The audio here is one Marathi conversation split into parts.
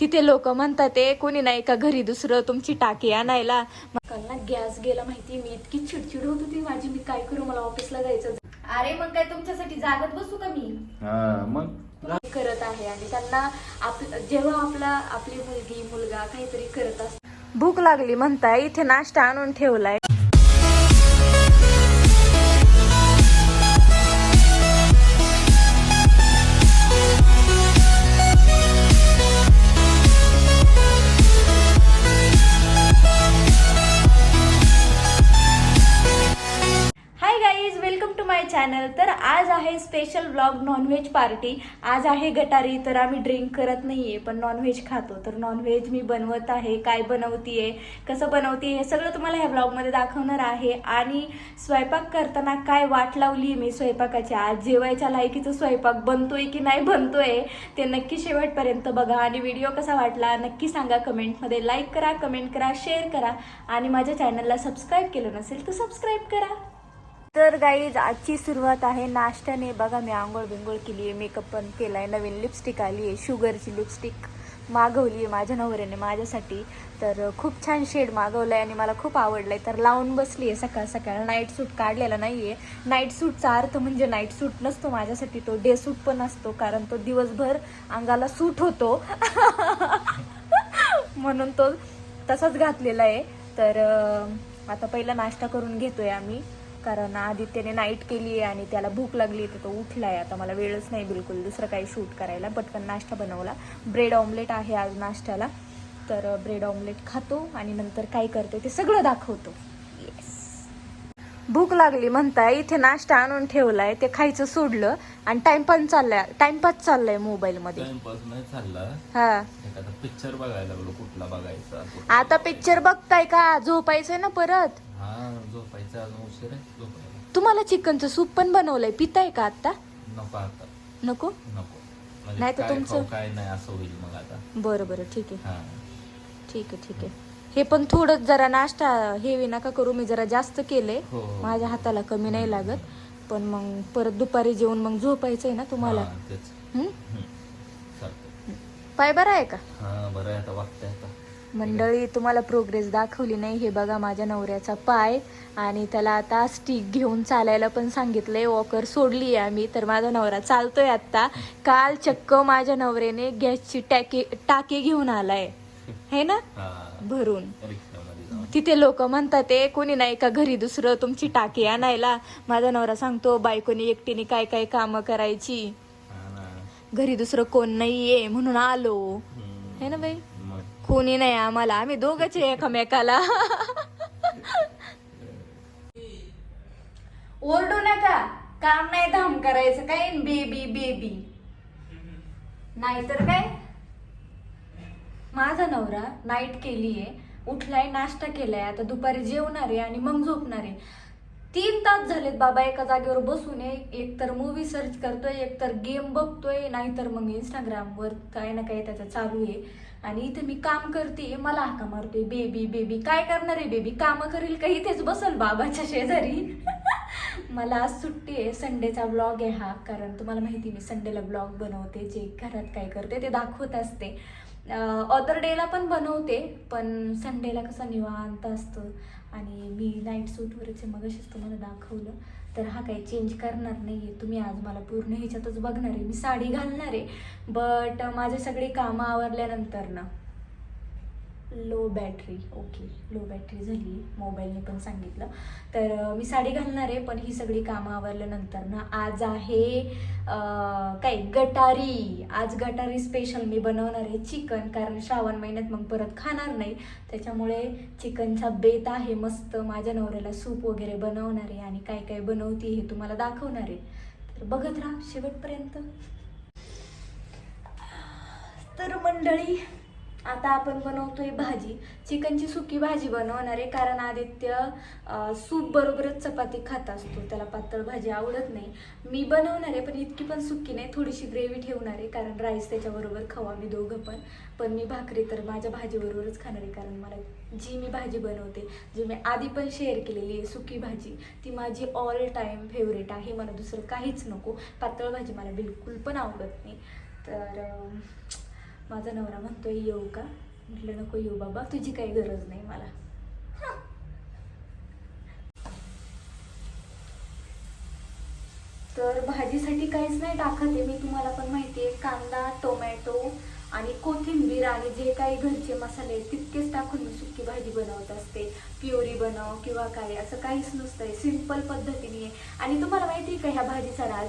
तिथे लोक म्हणतात ते कोणी नाही का घरी दुसरं तुमची टाकी आणायला? ना गॅस गेला माहिती मी इतकी चिडचिड होत होती माझी. मी काय करू मला ऑफिसला जायचं अरे मग काय तुमच्यासाठी जागत बसू का मी? हा मग? करत आहे आणि त्यांना आप जेव्हा आपला आपली मुलगी मुलगा काहीतरी करत असत. भूक लागली म्हणताय इथे नाश्ता आणून ठेवलाय. आहे स्पेशल ब्लॉग नॉनव्हेज पार्टी आज आहे गटारी तर आम्ही ड्रिंक करत नाहीये पण नॉनव्हेज खातो. तर नॉनव्हेज मी बनवत आहे काय बनवतीये कसं बनवते हे सगळं तुम्हाला ह्या ब्लॉगमध्ये दाखवणार आहे. आणि स्वयंपाक करताना काय वाट लावली मी स्वयंपाकाची? आज जेवायच्या लायकीचं स्वयंपाक बनतोय की नाही बनतोय ते नक्की शेवटपर्यंत बघा. आणि व्हिडिओ कसा वाटला नक्की सांगा कमेंटमध्ये लाईक करा कमेंट करा शेअर करा. आणि माझ्या चॅनलला सबस्क्राईब केलं नसेल तर सबस्क्राईब करा. तर गाईज आजची सुरुवात आहे नाश्त्याने. बघा मी आंघोळ बिंघोळ केली आहे मेकअप पण केला आहे नवीन लिपस्टिक आली आहे शुगरची लिपस्टिक मागवली आहे माझ्या नवऱ्याने माझ्यासाठी. तर खूप छान शेड मागवलं आहे आणि मला खूप आवडलं आहे तर लावून बसली आहे सकाळ सकाळ. नाईट सूट काढलेला नाही आहे नाईट सूटचा अर्थ म्हणजे नाईट सूट नसतो माझ्यासाठी. तो डे सूट पण असतो कारण तो दिवसभर अंगाला सूट होतो. म्हणून तो तसाच घातलेला आहे. तर आता पहिला नाश्ता करून घेतोय आम्ही. कारण आदित्यने नाईट केली आहे आणि त्याला भूक लागली तर तो उठलाय. आता मला वेळच नाही बिलकुल दुसरं काही शूट करायला पटकन नाश्ता बनवला. ब्रेड ऑमलेट आहे आज नाश्त्याला. तर ब्रेड ऑमलेट खातो आणि नंतर काय करते ते सगळं दाखवतो. येस भूक लागली म्हणताय इथे नाश्ता आणून ठेवलाय ते खायचं सोडलं आणि टाइमपास चाललाय टाइमपास चाललाय मोबाईल मध्ये. हा. पिक्चर बघायला कुठला बघायचा. आता पिक्चर बघताय का? झोपायचंय ना परत? हा झोपायचा अजून उशीर आहे झोपायला. तुम्हाला चिकनचं सूप पण बनवलंय पिताय का आता? नको आता. नको? नको. म्हणजे नाही तर काय तुमचं- खाऊ, काय नाही असं होईल मग आता. बरं बरं ठीक आहे. हा. ठीक आहे ठीक आहे. हे पण थोडं जरा नाश्ता हेवी नका करू मी जरा जास्त केले हो, हो. माझ्या हाताला कमी नाही लागत. पण मग परत दुपारी जेवण मग झोपायचंय ना तुम्हाला? हा, तेच. हं? हम्म. चालतंय. पाय बरं आहे का? हा बरं आहे आता वागतंय आता. मंडळी तुम्हाला प्रोग्रेस दाखवली नाही हे बघा माझ्या नवऱ्याचा पाय. आणि त्याला आता स्टिक घेऊन चालायला पण सांगितलंय वॉकर सोडली आहे आम्ही. तर माझा नवरा चालतोय आता काल चक्क माझ्या नवऱ्याने गॅसची टाकी टाकी घेऊन आलाय. है ना? भरून. तिथे लोक म्हणतात ते कोणी नाही का घरी दुसरं तुमची टाकी आणायला? माझा नवरा सांगतो बायकोनी एकटीने काय काय कामं करायची? घरी दुसरं कोण नाहीये म्हणून आलो. है ना बाई? कोणी नाही आम्हाला. आम्ही दोघच आहे एकमेकाला. ओरडू नका. काम नाही धाम करायचं. काय? बेबी बेबी नाहीतर काय? माझा नवरा नाईट केलीये. उठलाय नाश्ता केलाय. आता दुपारी जेवणार आहे आणि मग झोपणार आहे. तीन तास झालेत बाबा एका जागेवर बसून आहे. एक तर मूवी सर्च करतोय एक तर गेम बघतोय नाहीतर मग इंस्टाग्रामवर काय ना काय त्याचं चालू आहे. आणि इथे मी काम करते मला हाका मारतोय बेबी बेबी काय करणार आहे बेबी? कामं करील का? इथेच बसल बाबाच्या शेजारी. मला आज सुट्टी आहे संडेचा ब्लॉग आहे हा कारण तुम्हाला माहिती मी संडेला ब्लॉग बनवते जे घरात काय करते ते दाखवत असते. ऑदर डेला पण बनवते पण संडेला कसं निवांत असतं. आणि मी नाईट सूटवरच मग अशीच तुम्हाला दाखवलं. तर हा काही चेंज करणार नाही आहे तुम्ही आज मला पूर्ण ह्याच्यातच बघणार आहे. मी साडी घालणार आहे. बट माझे सगळे कामं आवरल्यानंतर ना. Low battery okay low battery झाली मोबाईलने पण सांगितलं. तर मी साडी घालणार आहे पण ही सगळी कामं आवरल्यानंतर ना आज आहे काय गटारी. आज गटारी स्पेशल मी बनवणार आहे चिकन कारण श्रावण महिन्यात मग परत खाणार नाही. त्याच्यामुळे चिकनचा बेत आहे मस्त माझ्या नवऱ्याला सूप वगैरे बनवणार आहे आणि काय काय बनवते हे तुम्हाला दाखवणार आहे. तर बघत राहा शेवटपर्यंत. तर मंडळी आता आपण बनवतोय भाजी. चिकनची सुकी भाजी बनवणार आहे कारण आदित्य सूप बरोबरच चपाती खात असतो. त्याला पातळ भाजी आवडत नाही. मी बनवणार आहे पण इतकी पण सुकी नाही. थोडीशी ग्रेव्ही ठेवणार आहे कारण राईस त्याच्याबरोबर खाऊ आम्ही दोघं पण. पण मी भाकरी तर माझ्या भाजीबरोबरच खाणार आहे कारण मला जी मी भाजी बनवते जी मी आधी पण शेअर केलेली आहे सुकी भाजी ती माझी ऑल टाईम फेवरेट आहे. मला दुसरं काहीच नको. पातळ भाजी मला बिलकुल पण आवडत नाही. तर माझा नवरा म्हणतोय येऊ का? म्हटलं नको येऊ बाबा तुझी काही गरज नाही मला. तर भाजीसाठी काहीच नाही टाकते मी तुम्हाला पण माहिती आहे कांदा टोमॅटो आणि कोथिंबीर आणि जे काही घरचे मसाले आहेत तितकेच टाकून मी सुकी भाजी बनवत असते. प्युरी बनव किंवा काय असं काहीच नसतंय. सिंपल पद्धतीने. आहे. आणि तुम्हाला माहिती आहे का ह्या भाजीचा राज?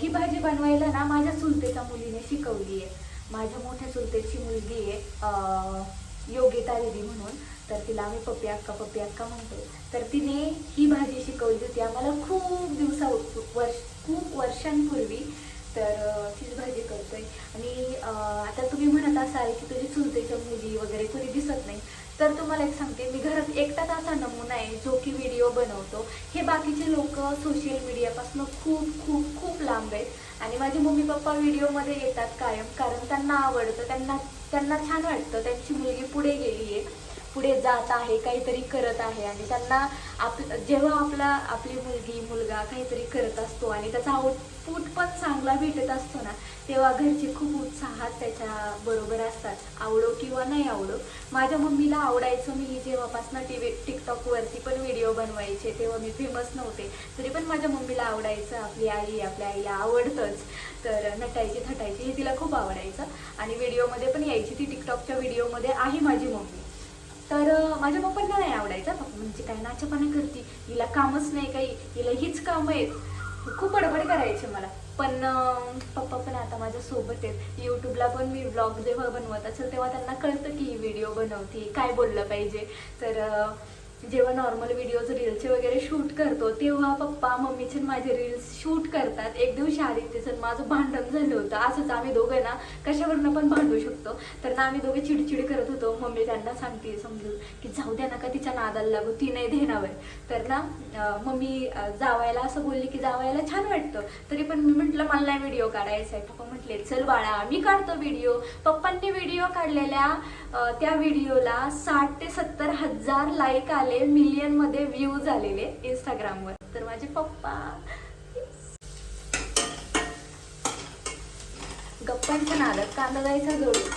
ही भाजी बनवायला ना माझ्या चुलतेच्या मुलीने शिकवली आहे. माझ्या मोठ्या चुलतेची मुलगी आहे योगिता दिदी म्हणून. तर तिला आम्ही पप्पी अक्का पप्पी अक्का म्हणतो. तर तिने ही भाजी शिकवली होती आम्हाला खूप दिवसा वर्ष खूप वर्षांपूर्वी. तर तीच भाजी करतोय. आणि आता तुम्ही म्हणत असाल की तुझी चुलतेच्या मुली वगैरे कुणी दिसत नाही. तर तुम्हाला एक सांगते मी घरात एकटाच असा नमुना आहे जो की व्हिडिओ बनवतो. हे बाकीचे लोक सोशल मीडियापासून खूप खूप खूप माझे मम्मी पप्पा व्हिडिओमध्ये येतात कायम कारण त्यांना आवडतं त्यांना त्यांना छान वाटतं. त्यांची मुलगी पुढे गेली आहे पुढे जात आहे काहीतरी करत आहे आणि त्यांना आप जेव्हा आपला आपली मुलगी मुलगा काहीतरी करत असतो आणि त्याचा आउटपुट पण चांगला भेटत असतो ना तेव्हा घरचे खूप उत्साहात त्याच्या बरोबर असतात. आवडो किंवा नाही आवडो माझ्या मम्मीला आवडायचं मी जेव्हापासनं टी व्ही टिकटॉकवरती पण व्हिडिओ बनवायचे तेव्हा मी फेमस नव्हते. तरी पण माझ्या मम्मीला आवडायचं आपली आई आपल्या आईला आवडतंच. तर नटायची थटायची हे तिला खूप आवडायचं. आणि व्हिडिओमध्ये पण यायची ती टिकटॉकच्या व्हिडिओमध्ये आहे माझी मम्मी. तर माझ्या पप्पांना नाही आवडायचं. पप्पा म्हणजे काय नाचपणा करते. हिला कामच नाही काही. हिला हीच कामं आहेत. खूप बडबड करायचे मला. पण पप्पा पण आता माझ्या सोबत आहेत. यूट्यूबला पण मी ब्लॉग जेव्हा बनवत असेल तेव्हा त्यांना कळतं की ही व्हिडिओ बनवते काय बोललं पाहिजे. तर जेव्हा नॉर्मल व्हिडिओज रील्सचे वगैरे शूट करतो तेव्हा पप्पा मम्मीचे माझे रील्स शूट करतात. एक दिवशी आदित्यचं आणि माझं भांडण झालं होतं. असंच आम्ही दोघं ना कशावरनं पण भांडू शकतो. तर ना आम्ही दोघे चिडचिड करत होतो. मम्मी त्यांना सांगते समजून की जाऊ द्या नका तिच्या नादाला लागू ती नाही देणार. तर ना मम्मी जावायला असं बोलली की जावायला छान वाटतं. तरी पण मी म्हटलं मला नाही व्हिडिओ काढायचा आहे. पप्पा म्हटले चल बाळा आम्ही काढतो व्हिडिओ पप्पांनी व्हिडिओ काढलेल्या त्या व्हिडिओला साठ ते सत्तर हजार लाईक आले. मिलियनमध्ये व्ह्यू झालेले इंस्टाग्रामवर तर माझे पप्पा गप्पांच्या नादात कांदा जायचा जोडून.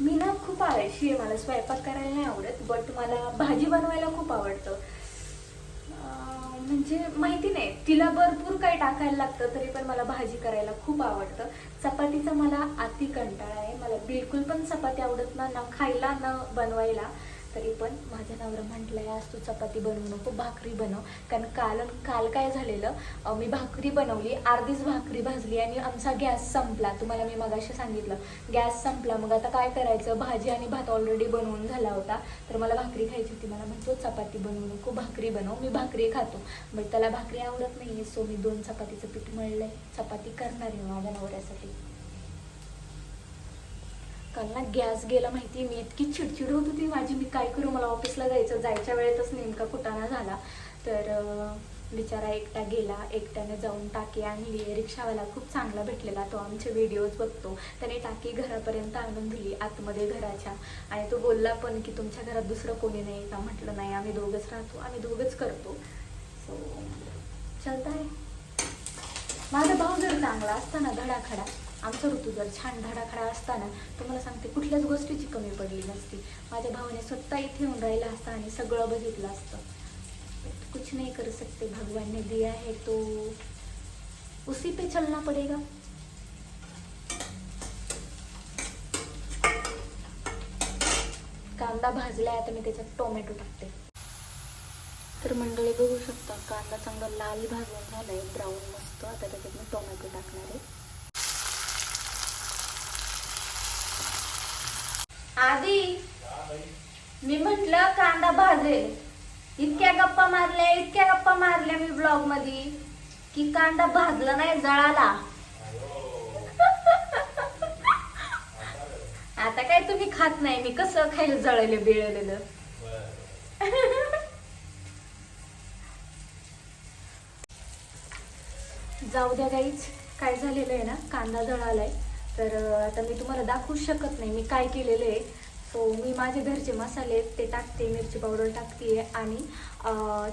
मी ना खूप आळशी आहे मला स्वयंपाक करायला नाही आवडत बट मला भाजी बनवायला खूप आवडतं. म्हणजे माहिती नाही. तिला भरपूर काही टाकायला लागतं तरी पण मला भाजी करायला खूप आवडतं. चपातीचा मला अति कंटाळा आहे. मला बिलकुल पण चपाती आवडत ना ना खायला न बनवायला. तरी पण माझ्या नवरा म्हटलंय आज तू चपाती बनवू नको भाकरी बनव. कारण काल काल काय झालेलं मी भाकरी बनवली अर्धीच भाकरी भाजली आणि आमचा गॅस संपला. तुम्हाला मी मगाशी सांगितलं गॅस संपला. मग आता काय करायचं? भाजी आणि भात ऑलरेडी बनवून झाला होता. तर मला भाकरी खायची होती. मला म्हणतो चपाती बनवू नको भाकरी बनव मी भाकरी खातो. बट त्याला भाकरी आवडत नाही सो मी दोन चपातीचं पीठ मळलंय. चपाती करणार आहे माझ्या नवऱ्यासाठी. काल ना गॅस गेला माहिती मी? इतकी चिडचिड होत होती माझी. मी काय करू? मला ऑफिसला जायचं. जायच्या वेळेतच नेमका कुटाणा झाला. तर बिचारा एकटा गेला. एकट्याने जाऊन टाकी आणली. रिक्षावाला खूप चांगला भेटलेला तो. आमचे व्हिडिओज बघतो. त्याने टाकी घरापर्यंत आणून दिली आतमध्ये घराच्या. आणि तो बोलला पण की तुमच्या घरात दुसरं कोणी नाही का? म्हटलं नाही आम्ही दोघंच राहतो. आम्ही दोघंच करतो. सो चलताय. माझा भाऊ जर चांगला असता ना धडाखडा आमचा ऋतू जर छान धडाखडा असताना तुम्हाला सांगते कुठल्याच गोष्टीची कमी पडली नसती. माझ्या भावाने स्वतः इथे येऊन राहिला असता आणि सगळं बघितलं असतं. कुछ नाही करू सकते भगवान ने दिया है तो. उसी पे चलना पड़ेगा. कांदा भाजला आहे आता मी त्याच्यात टोमॅटो टाकते. तर मंडळी बघू शकता कांदा चांगला लाल भाजून झालाय ब्राऊन मस्त. आता त्याच्यात मी टोमॅटो टाकणार आहे. आधी मी म्हंटल कांदा भाजेल. इतक्या गप्पा मारल्या इतक्या गप्पा मारल्या मी ब्लॉगमध्ये की कांदा भाजला नाही जळाला. आता काय तुम्ही खात नाही मी कसं खायला जळलेलं बिळलेलं? जाऊ द्या गाईच काय झालेलं आहे ना? कांदा जळालाय. तर आता मी तुम्हाला दाखवू शकत नाही मी काय केलेलं आहे. सो मी माझे घरचे मसाले ते टाकते मिरची पावडर टाकते आणि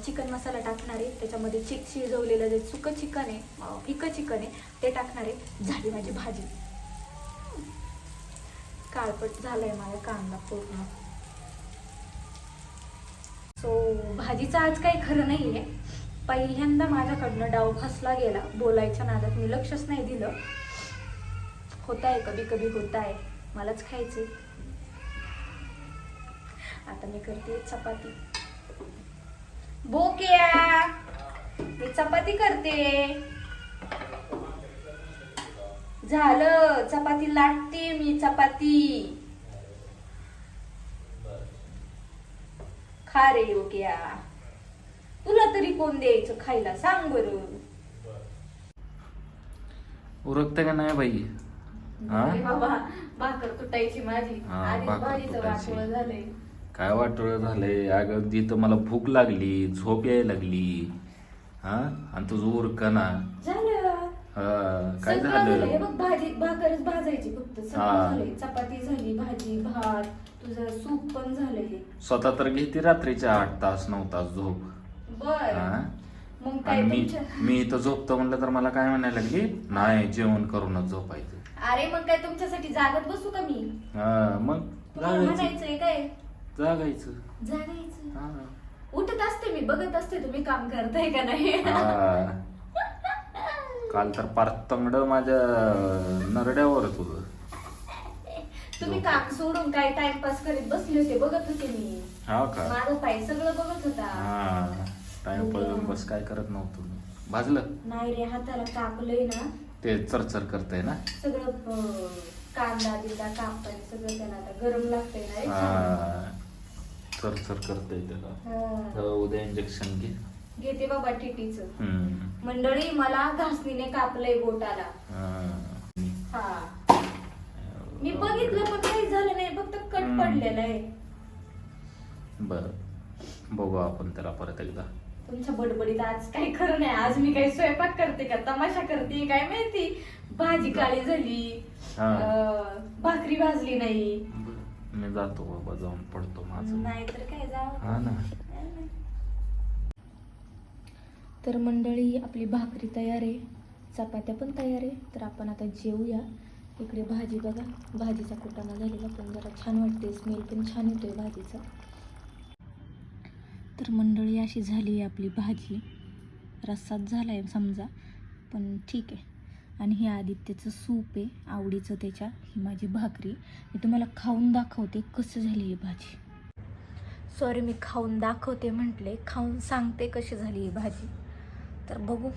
चिकन मसाला टाकणार आहे. त्याच्यामध्ये चिक शिजवलेलं जे सुकं चिकन आहे फिकं चिकन आहे ते टाकणार आहे. झाली माझी भाजी. काळपट झालंय माझा कांदा पूर्ण. सो भाजीचं आज काही खरं नाही आहे. पहिल्यांदा माझ्याकडनं डाव फसला गेला. बोलायच्या नादात मी लक्षच नाही दिलं. होत आहे कधी कधी होत आहे मलाच खायचे आता मी करते चपाती. बोक्या! मी चपाती करते. झालं. चपाती लाटते मी चपाती. खा रे योग्या. तुला तरी कोण द्यायचं खायला? सांग बरं. उरकते का नाही बाई? हा? अरे बाबा भाकर तुटायची माझी. हा, आधीच भाकर भाजीचं तुटायची. वाटोळं झालंय. काय वाटोळ झालंय? अगं जिथं मला भूक लागली झोप यायला लागली हा? आणि तुझं उरक ना झालं. हा, काय सगळं हे झालं बघ भाजी भाकरच भाजायची फक्त. सगळं. झालंय. चपाती झाली भाजी भात. तुझं सूप पण झालंय. स्वतः तर घेते रात्रीच्या आठ तास नऊ तास झोप. बर. हा? मग काय मी तुमच्या मी इथं झोपतो म्हणलं तर मला काय म्हणायला लागली? नाही जेवण करूनच झोपायचं. अरे मग काय तुमच्यासाठी जागत बसू का मी? हा मग तुम्हाला जागायचं. म्हणायचंय काय? जागायचं. जागायचं. हा. उठत असते मी बघत असते तुम्ही काम करताय का नाही. हा. काल तर पार तंगड माझ्या नरड्यावर तुझं तुम्ही काम सोडून काय टाइमपास करीत बसले होते बघत होते मी. हा का? माझं पाय सगळं बघत होता. हा. टाइम पळून बस काय करत नव्हतो मी. भाजलं? नाही रे हाताला कापलंय ना. ते चरचर करतय ना? सगळं अं, कांदा बिंदा कापताय सगळं त्याला आता गरम लागतंय ना रे हा. चरचर करतय त्याला. हा. तर उद्या इंजेक्शन घे. घेते बाबा टीटीच. हम्म. मंडळी मला घासणीने कापलंय बोटाला. हा. हा. मी बघितलं पण काही झालं नाही. फक्त कट हम्म. पडलेलं आहे. बर. बघू आपण त्याला परत एकदा. तुमच्या बडबडीत आज काही खरं नाही. आज मी काही स्वयंपाक करते का तमाशा करते काय माहिती? भाजी काळी झाली हा. अं, भाकरी भाजली नाही. मी जातो बाबा जाऊन पडतो माझं. नाहीतर काय जाऊ हा ना. तर मंडळी आपली भाकरी तयार आहे. चपात्या पण तयार आहे. तर आपण आता जेवूया. इकडे भाजी बघा. भाजीचा कुटाणा झालेला पण जरा छान वाटते स्मेल पण छान येतोय भाजीचा. तर मंडळी अशी झाली आहे आपली भाजी. रस्साच झाला आहे समजा पण ठीक आहे. आणि हे आदित्यचं सूप आहे आवडीचं त्याच्या ही माझी भाकरी. मी तुम्हाला खाऊन दाखवते कसं झाली ही भाजी. सॉरी मी खाऊन दाखवते म्हटले खाऊन सांगते कशी झाली ही भाजी. तर बघू.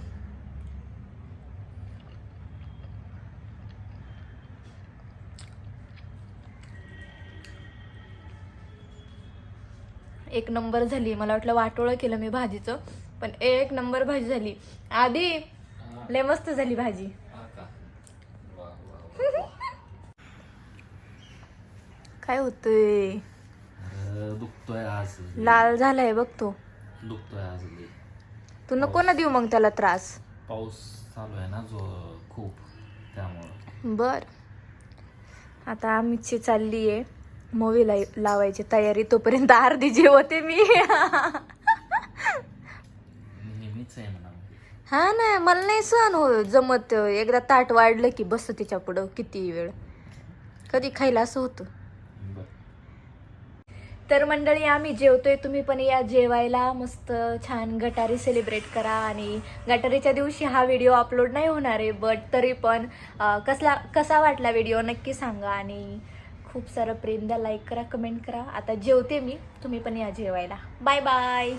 एक नंबर झाली. मला वाटलं वाटोळं केलं मी भाजीचं पण एक नंबर भाजी झाली. आधी लय मस्त झाली भाजी. काय होतंय? दुखतोय आज लाल झालाय बघ तो. दुखतोय आज. तू नको ना देऊ मग त्याला त्रास? पाऊस चालू आहे ना जो खूप त्यामुळं. बर. आता आम्हीची चालली आहे मूवी लावायची तयारी तोपर्यंत अर्धी जेवते मी. हा ना मला नाही सहन हो जमत. एकदा ताट वाढलं की बस तिच्या पुढं किती वेळ. कधी खायला असं होतं. तर मंडळी आम्ही जेवतोय. तुम्ही पण या जेवायला. मस्त छान गटारी सेलिब्रेट करा. आणि गटारीच्या दिवशी हा व्हिडिओ अपलोड नाही होणार आहे बट तरी पण कसला कसा वाटला व्हिडिओ नक्की सांगा. आणि खूप सारं प्रेम द्या लाईक करा कमेंट करा. आता जेवते मी तुम्ही पण या जेवायला. Bye bye